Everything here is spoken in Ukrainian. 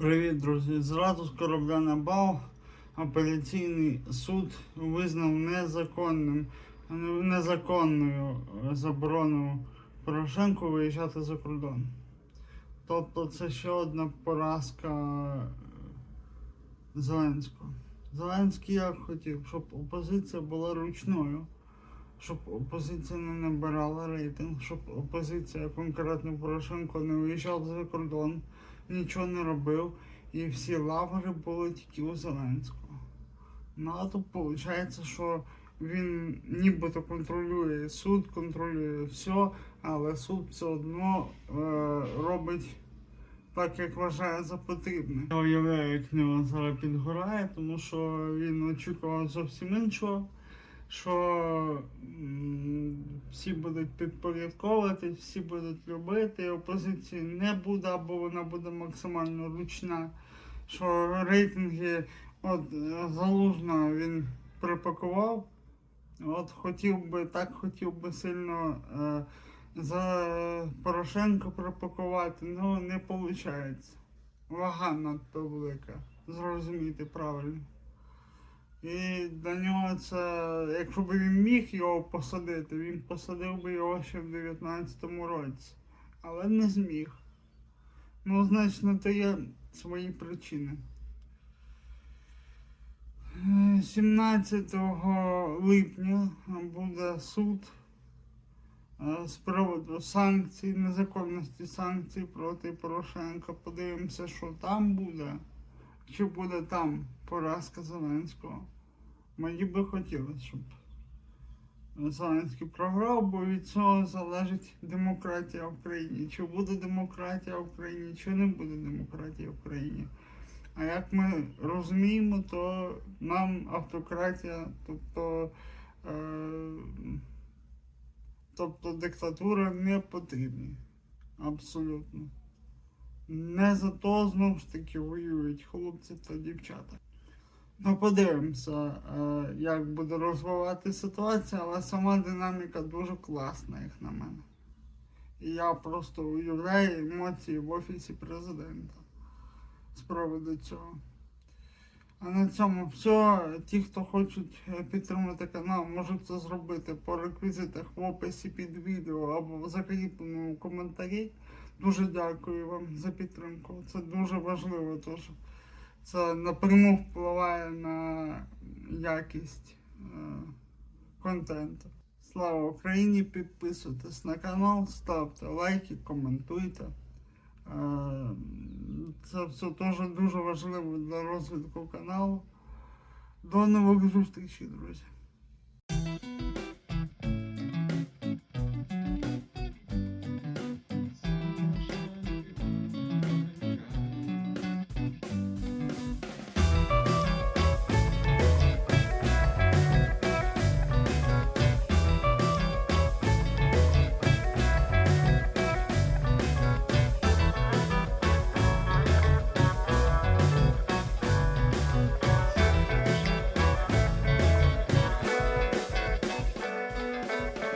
Привіт, друзі! Зразу з корабля на бал апеляційний суд визнав незаконним незаконною заборону Порошенку виїжджати за кордон. Тобто це ще одна поразка е, Зеленського. Зеленський як хотів, щоб опозиція була ручною, щоб опозиція не набирала рейтинг, щоб опозиція, конкретно Порошенко, не виїжджав за кордон, нічого не робив, і всі лаври були тільки у Зеленського. Ну а тут виходить, що він нібито контролює суд, контролює все, але суд все одно е, робить так, як вважає за потрібне. Я уявляю, як нього зараз підгорає, тому що він очікував зовсім іншого, що всі будуть підпорядковувати, всі будуть любити, опозиції не буде, або вона буде максимально ручна, що рейтинги от залужно він припакував. От хотів би, так хотів би сильно е, за Порошенко пропакувати, ну не виходить. Вага надто велика. Зрозуміти правильно. І до нього це, якщо б він міг його посадити, він посадив би його ще в 19-му році. Але не зміг. Ну, значить, на то є свої причини. Е, 17 липня буде суд е, з приводу санкцій, незаконності санкцій проти Порошенка. Подивимося, що там буде, чи буде там поразка Зеленського. Мені би хотілося, щоб Зеленський програв, бо від цього залежить демократія в країні. Чи буде демократія в країні, чи не буде демократія в країні. А як ми розуміємо, то нам автократія, тобто, е, тобто диктатура не потрібна. Абсолютно. Не за то знову ж таки воюють хлопці та дівчата. Ну, подивимося, е, як буде розвивати ситуація, але сама динаміка дуже класна, як на мене. І я просто уявляю емоції в офісі президента з приводу цього. А на цьому все. Ті, хто хочуть підтримати канал, можуть це зробити по реквізитах в описі під відео або в закріпленому коментарі. Дуже дякую вам за підтримку. Це дуже важливо, теж. Це напряму впливає на якість е, контенту. Слава Україні! Підписуйтесь на канал, ставте лайки, коментуйте. Е, Це все теж дуже важливо для розвитку каналу. До нових зустрічей, друзі.